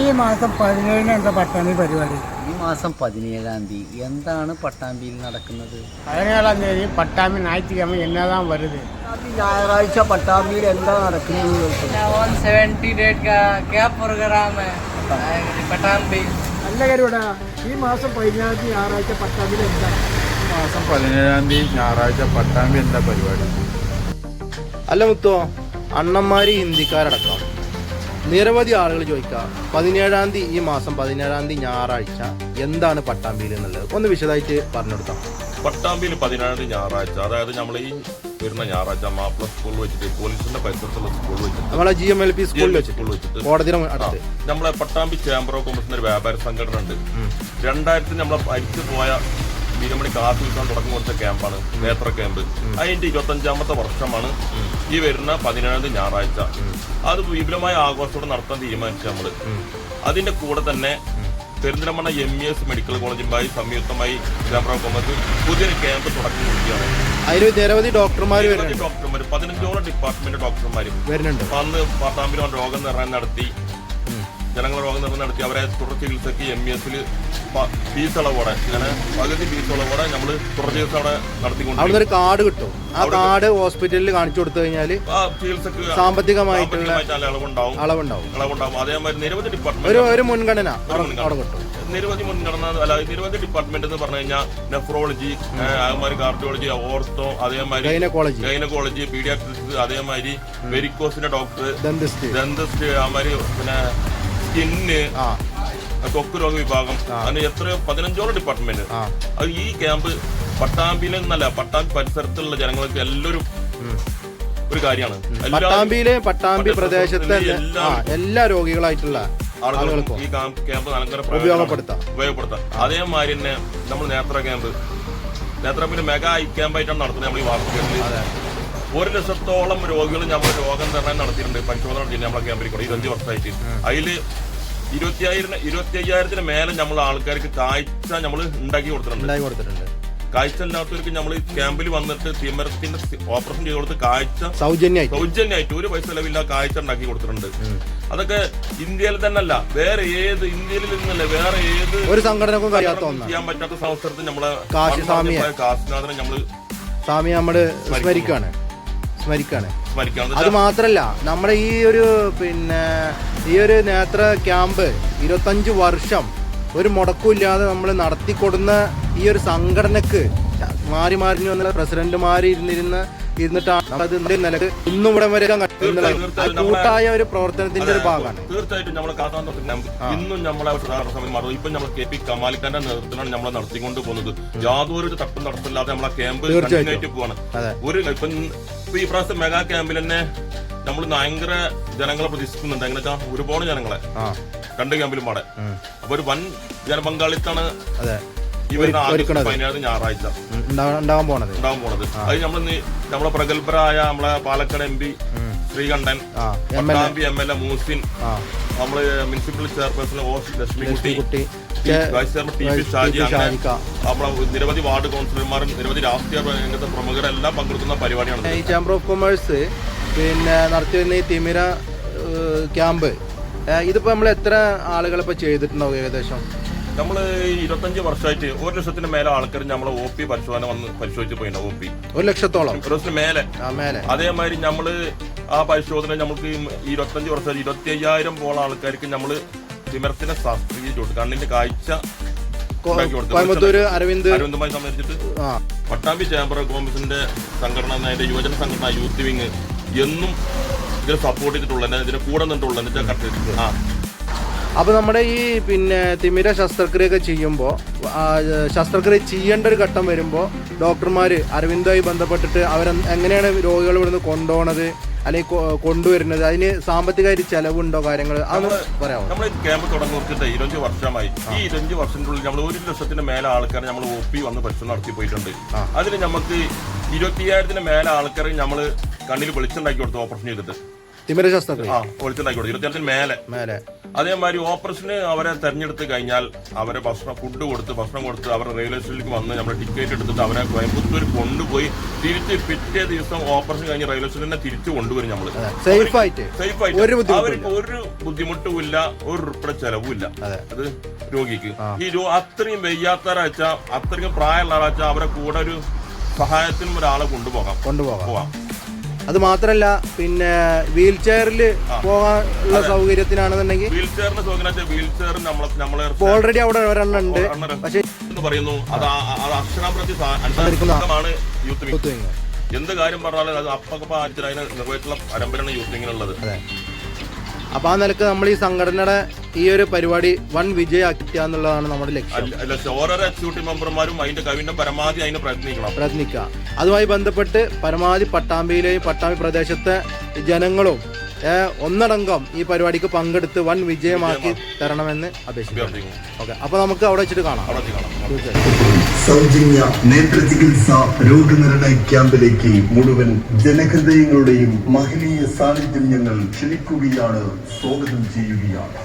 ഈ മാസം പതിനേഴിന് എന്താ പട്ടാമ്പി പരിപാടി? ഈ മാസം പതിനേഴാം തീയതി എന്താണ് പട്ടാമ്പിയിൽ നടക്കുന്നത്? പതിനേഴാം തീയതി പട്ടാമ്പി നായിക്കാമ എന്നതാ വരുത് ഞായറാഴ്ച പട്ടാമ്പിയിൽ എന്താ നടക്കുന്നത് നല്ല കാര്യടാ ഈ മാസം പതിനേഴാം തീയതി ഞായറാഴ്ച പട്ടാമ്പിയിൽ എന്താ? മാസം പതിനേഴാം തീയതി ഞായറാഴ്ച പട്ടാമ്പി എന്താ പരിപാടി? അല്ല മുത്തോ അണ്ണന്മാര് ഹിന്ദിക്കാരടക്കാം. നിരവധി ആളുകൾ ചോദിക്കുക പതിനേഴാം തീയതി ഈ മാസം പതിനേഴാം തീയതി ഞായറാഴ്ച എന്താണ് പട്ടാമ്പിയിൽ എന്നുള്ളത്? ഒന്ന് വിശദമായിട്ട് പറഞ്ഞു കൊടുക്കാം. പട്ടാമ്പിയിൽ പതിനേഴാം തീയതി ഞായറാഴ്ച. അതായത് നമ്മൾ ഈ വരുന്ന ഞായറാഴ്ച മാപ്പിള സ്കൂൾ വെച്ചിട്ട് പോലീസിന്റെ പരിസരത്തുള്ള സ്കൂൾ വെച്ചിട്ട് നമ്മളെ ജി എം എൽ പി സ്കൂളിൽ വെച്ചിട്ട് നമ്മളെ പട്ടാമ്പി ചേംബർ ഓഫ് കോമേഴ്സിന്റെ ഒരു വ്യാപാര സംഘടന ഉണ്ട്. രണ്ടായിരത്തി നമ്മളെ അരിച്ചു പോയ വീരമണി കാത്തു തുടങ്ങി കൊടുത്ത ക്യാമ്പാണ് നേത്ര ക്യാമ്പ് അതിന്റെ ഇരുപത്തഞ്ചാമത്തെ വർഷമാണ് ഈ വരുന്ന പതിനേഴാം തീയതി ഞായറാഴ്ച. അത് വിപുലമായ ആഘോഷത്തോടെ നടത്താൻ തീരുമാനിച്ചു നമ്മൾ അതിന്റെ കൂടെ തന്നെ Perinthalmanna M E S medical കോളേജുമായി സംയുക്തമായി ചേംബർ ഓഫ് കൊമേഴ്സ് പുതിയൊരു ക്യാമ്പ് തുടക്കം കൊടുക്കുകയാണ് അതിൽ നിരവധി ഡോക്ടർമാർ ഡോക്ടർമാർ പതിനഞ്ചോളം ഡിപ്പാർട്ട്മെന്റ് ഡോക്ടർമാരും വരുന്നുണ്ട്. വന്ന് പത്താം രോഗനിർണയം രോഗം നടത്തി. ജനങ്ങൾ രോഗം നിർണയം നടത്തി അവരെ തുടർ ചികിത്സയ്ക്ക് എം ഇ എസിൽ ഫീസ് ഇളവോടെ അങ്ങനെ പകുതി ഫീസ് ഇളവോടെ നമ്മൾ തുടർ ചികിത്സ അവിടെ നടത്തിക്കൊണ്ട് ഒരു കാർഡ് കിട്ടും. ആ കാർഡ് ഹോസ്പിറ്റലിൽ കാണിച്ചു കൊടുത്തു കഴിഞ്ഞാൽ ചികിത്സക്ക് സാമ്പത്തികമായിട്ടുള്ള അളവുണ്ടാവും. അളവുണ്ടാവും. അളവുണ്ടാവും. അതേമാതിരി നിരവധി ഡിപ്പാർട്ട്മെന്റ് ഒരു മുൻഗണന നിരവധി മുൻഗണന അല്ല നിരവധി ഡിപ്പാർട്ട്മെന്റ് എന്ന് പറഞ്ഞു കഴിഞ്ഞാൽ നെഫ്രോളജി അതേമാതിരി കാർഡിയോളജി ഓർത്തോ അതേമാതിരി ഗൈനക്കോളജി. ഗൈനക്കോളജി പീഡിയാട്രിക്സ് അതേമാതിരി വെരിക്കോസിന്റെ ഡോക്ടർ ദന്തിസ്റ്റ് ദന്തസ്റ്റ് അതേമാതിരി പിന്നെ സ്കിന്ന് ആ. ത്വക്ക് രോഗ വിഭാഗം അങ്ങനെ എത്രയോ പതിനഞ്ചോളം ഡിപ്പാർട്ട്മെന്റ് അത് ഈ ക്യാമ്പ് പട്ടാമ്പിയിൽ നിന്നല്ല പട്ടാമ്പി പരിസരത്തുള്ള ജനങ്ങൾക്ക് എല്ലാവരും ഒരു കാര്യമാണ്. പട്ടാമ്പിയിലെ പട്ടാമ്പി പ്രദേശത്തെ എല്ലാ രോഗികളായിട്ടുള്ള ആളുകൾക്കും ഈ ക്യാമ്പ് നല്ല ഉപയോഗപ്പെടുത്താം. ഉപയോഗപ്പെടുത്താം. അതേമാതിരി തന്നെ നമ്മൾ നേത്ര ക്യാമ്പ് നേത്ര പിന്നെ മെഗാ ഐ ക്യാമ്പായിട്ടാണ് നടത്തുന്നത് നമ്മൾ ഈ വാർത്തകളിൽ ഒരു ലക്ഷത്തോളം രോഗികൾ നമ്മൾ രോഗം നിർണയം നടത്തിയിട്ടുണ്ട്. പരിശോധന നടത്തിയിട്ടുണ്ട് നമ്മളെ ക്യാമ്പിൽ കൂടെ. ഇരുപത്തഞ്ച് വർഷമായിട്ട്. അതിൽ ഇരുപത്തിയായിരം ഇരുപത്തി അയ്യായിരത്തിന് മേലെ നമ്മൾ ആൾക്കാർക്ക് കാഴ്ച നമ്മൾ ഉണ്ടാക്കി കൊടുത്തിട്ടുണ്ട്. കാഴ്ച ഇല്ലാത്തവർക്ക് നമ്മൾ ക്യാമ്പിൽ വന്നിട്ട് തിമരത്തിന്റെ ഓപ്പറേഷൻ ചെയ്ത് കൊടുത്ത് കാഴ്ച സൗജന്യമായിട്ട് സൗജന്യമായിട്ട് ഒരു പൈസ ചെലവില്ല കാഴ്ച ഉണ്ടാക്കി കൊടുത്തിട്ടുണ്ട്. അതൊക്കെ ഇന്ത്യയിൽ തന്നെ അല്ല വേറെ ഏത് ഇന്ത്യയിൽ നിന്നല്ല വേറെ ഏത് ഒരു സംഘടനക്കും ചെയ്യാൻ പറ്റാത്ത സംസ്ഥാനത്ത് നമ്മളെ. കാശിനാഥനെ നമ്മൾ സ്വാമി നമ്മൾ സ്മരിക്കാണ്. സ്മരിക്കണം. അത് മാത്രല്ല നമ്മുടെ ഈ ഒരു പിന്നെ ഈ ഒരു നേത്ര ക്യാമ്പ് ഇരുപത്തഞ്ച് വർഷം ഒരു മുടക്കമില്ലാതെ നമ്മൾ നടത്തിക്കൊടുന്ന ഈ ഒരു സംഘടനക്ക് മാറി മാറി വന്ന പ്രസിഡന്റുമാർ ഇരുന്നിരുന്ന് ഇരുന്നിട്ടാണ് അത് നിലയ്ക്ക് ഇന്നും ഇവിടെ വരെ കൂട്ടായ ഒരു പ്രവർത്തനത്തിന്റെ ഒരു ഭാഗമാണ്. തീർച്ചയായിട്ടും നമ്മൾ ഇന്നും നമ്മളെ സമയം ഇപ്പൊ നമ്മൾ കെ പി കമാലിക്കാന്റെ നേതൃത്വത്തിലാണ് നമ്മളെ നടത്തിക്കൊണ്ട് പോകുന്നത് യാതൊരു തട്ടും നടത്തില്ലാതെ നമ്മളെ ക്യാമ്പ് പോവാണ്. ഒരു ഇപ്പൊ ഇപ്പൊ ഈ പ്രാവശ്യം മെഗാ ക്യാമ്പിൽ തന്നെ നമ്മൾ ഭയങ്കര ജനങ്ങളെ പ്രതീക്ഷിക്കുന്നുണ്ട്. എങ്ങനെ വെച്ചാൽ ഒരുപാട് ജനങ്ങളെ രണ്ട് ക്യാമ്പിലും പാടെ. അപ്പൊ ഒരു വൻ ജനപങ്കാളിത്താണ് അതെ. ഈ വരുന്ന ആഗസ്റ്റ് ഒരുക്കണത്. പതിനേഴ് ഞായറാഴ്ച. ഉണ്ടാവാൻ പോണത്. ഉണ്ടാവാൻ പോണത്. അത് നമ്മൾ നമ്മളെ പ്രഗത്ഭരായ നമ്മളെ Palakkad M P Sreekandan Pattambi M L A Muhsin നമ്മൾ മുനിസിപ്പൽ ചെയർപേഴ്സൺ ഓ ലക്ഷ്മിക്കുട്ടി കുട്ടി vice chairman T P Shaji നമ്മളെ നിരവധി വാർഡ് കൗൺസിലർമാരും നിരവധി രാഷ്ട്രീയ രംഗത്തെ പ്രമുഖരെല്ലാം പങ്കെടുക്കുന്ന പരിപാടിയാണ് ഈ ചേംബർ ഓഫ് കൊമേഴ്സ് പിന്നെ നടത്തിയിരുന്ന ഈ തിമിര ക്യാമ്പ് ഇതിപ്പോ നമ്മൾ എത്ര ആളുകൾ ഇപ്പൊ ചെയ്തിട്ടുണ്ടാവും ഏകദേശം? നമ്മൾ ഇരുപത്തഞ്ച് വർഷമായിട്ട് ഒരു ലക്ഷത്തിന് മേലെ ആൾക്കാർ നമ്മളെ ഒ പി പരിശോധന വന്ന് പരിശോധിച്ച് പോയിട്ടുണ്ട് ഒ പി ഒരു ലക്ഷത്തോളം? ഒരു ലക്ഷത്തിന് മേലെ. അതേമാതിരി നമ്മൾ ആ പരിശോധന നമുക്ക് ഇരുപത്തഞ്ച് വർഷം ഇരുപത്തി അയ്യായിരം പോളം ആൾക്കാർക്ക് നമ്മൾ വിമർശന ശാസ്ത്രീയ ചോട്ട് കണ്ണിന്റെ കാഴ്ച. കോയമ്പത്തൂര് അരവിന്ദ് അരവിന്ദുമായി സംബന്ധിച്ചിട്ട് പട്ടാമ്പി ചേംബർ ഓഫ് കോമേഴ്സിന്റെ സംഘടന അതിന്റെ യുവജന സംഘടന യൂത്ത് വിങ് എന്നും ഇതിനെ സപ്പോർട്ട് ചെയ്തിട്ടുള്ള ഇതിനെ കൂടെ നിന്നിട്ടുള്ള ആ. അപ്പൊ നമ്മുടെ ഈ പിന്നെ തിമിര ശസ്ത്രക്രിയൊക്കെ ചെയ്യുമ്പോൾ ശസ്ത്രക്രിയ ചെയ്യേണ്ട ഒരു ഘട്ടം വരുമ്പോൾ ഡോക്ടർമാർ അരവിന്ദുമായി ബന്ധപ്പെട്ടിട്ട് അവർ എങ്ങനെയാണ് രോഗികൾ ഇവിടുന്ന് കൊണ്ടുപോകണത് അല്ലെങ്കിൽ കൊണ്ടുവരുന്നത് അതിന് സാമ്പത്തികമായിട്ട് ചെലവുണ്ടോ കാര്യങ്ങൾ അതൊന്ന് പറയാം നമ്മൾ ക്യാമ്പ് തുടങ്ങിയിട്ട് ഇരുപഞ്ച് വർഷമായി. ഈ ഇരുപഞ്ച് വർഷത്തിനുള്ളിൽ നമ്മൾ ഒരു ലക്ഷത്തിന് മേലെ ആൾക്കാർ നമ്മൾ ഒ പി വന്ന് പരിശോധന നടത്തി പോയിട്ടുണ്ട് അതിൽ നമുക്ക് ഇരുപത്തിയ്യായിരത്തിന് മേലെ ആൾക്കാർ നമ്മൾ കണ്ണിൽ വെളിച്ചുണ്ടാക്കി കൊടുത്തു ഓപ്പറേഷൻ ചെയ്തിട്ട്. ആ വെളിച്ചുണ്ടാക്കി കൊടുത്തു. ഇരുപത്തിയായിരത്തിന് മേലെ. മേലെ. അതേമാതിരി ഓപ്പറേഷന് അവരെ തെരഞ്ഞെടുത്ത് കഴിഞ്ഞാൽ അവരെ ഭക്ഷണം ഫുഡ് കൊടുത്ത് ഭക്ഷണം കൊടുത്ത് അവരെ റെയിൽവേ സ്റ്റേഷനിലേക്ക് വന്ന് നമ്മുടെ ടിക്കറ്റ് എടുത്തിട്ട് അവരെ കോയമ്പത്തൂർ കൊണ്ടുപോയി തിരിച്ച് പിറ്റേ ദിവസം ഓപ്പറേഷൻ കഴിഞ്ഞ് റെയിൽവേ സ്റ്റേഷനെ തിരിച്ചു കൊണ്ടുവരും നമ്മൾ സേഫ് ആയിട്ട്. സേഫ് ആയിട്ട്. ഒരു ബുദ്ധിമുട്ടും ഇല്ല ഒരു റുപ്പിടെ ചെലവും ഇല്ല അതെ. രോഗിക്ക്. ഈ രോ അത്രയും വയ്യാത്തവരാച്ചാ അത്രയും പ്രായമുള്ള ആളാച്ചാ അവരെ കൂടെ ഒരു സഹായത്തിനും ഒരാളെ കൊണ്ടുപോകാം. കൊണ്ടുപോകാം. പോവാം. അത് മാത്രല്ല പിന്നെ വീൽ ചെയറിൽ പോകാനുള്ള സൗകര്യത്തിനാണെന്നുണ്ടെങ്കിൽ വീൽ ചെയറിന് സൗകര്യം വീൽ ചെയർ നമ്മളെ നമ്മളെ ഓൾറെഡി അവിടെ ഒരെണ്ണം ഉണ്ട് പക്ഷേ പറയുന്നു. അത് അക്ഷരാപ്രതി യൂത്ത് വിങ്. എന്ത് കാര്യം പറഞ്ഞാലും അത് അപ്പക്കപ്പ അതിന് നിർവഹിച്ചുള്ള പരമ്പരയാണ് യൂത്ത് വിങ്ങിനുള്ളത് അപ്പൊ ആ നിലയ്ക്ക് നമ്മൾ ഈ സംഘടനയുടെ ഈ ഒരു പരിപാടി വൺ വിജയാക്കുക എന്നുള്ളതാണ് നമ്മുടെ ലക്ഷ്യം. അല്ല- എക്സിക്യൂട്ടീവ് മെമ്പർമാരും അതിന്റെ കവിന്റെ പരമാവധി അതിന് പ്രയത്നിക്കണം. പ്രയത്നിക്കുക. അതുമായി ബന്ധപ്പെട്ട് പരമാവധി പട്ടാമ്പിയിലെയും പട്ടാമ്പി പ്രദേശത്തെ ജനങ്ങളും ഒന്നടങ്കം ഈ പരിപാടിക്ക് പങ്കെടുത്ത് വൻ വിജയമാക്കി തരണമെന്ന് അപേക്ഷിക്കുന്നു. ഓക്കെ അപ്പൊ നമുക്ക് അവിടെ വെച്ചിട്ട് കാണാം. അവിടെ നേത്ര ചികിത്സ സൗജന്യ രോഗനിർണയ ക്യാമ്പിലേക്ക് മുഴുവൻ ജനഹൃദയങ്ങളുടെയും മഹനീയ സാന്നിധ്യം ഞങ്ങൾ ക്ഷണിക്കുകയാണ് സ്വാഗതം ചെയ്യുകയാണ്.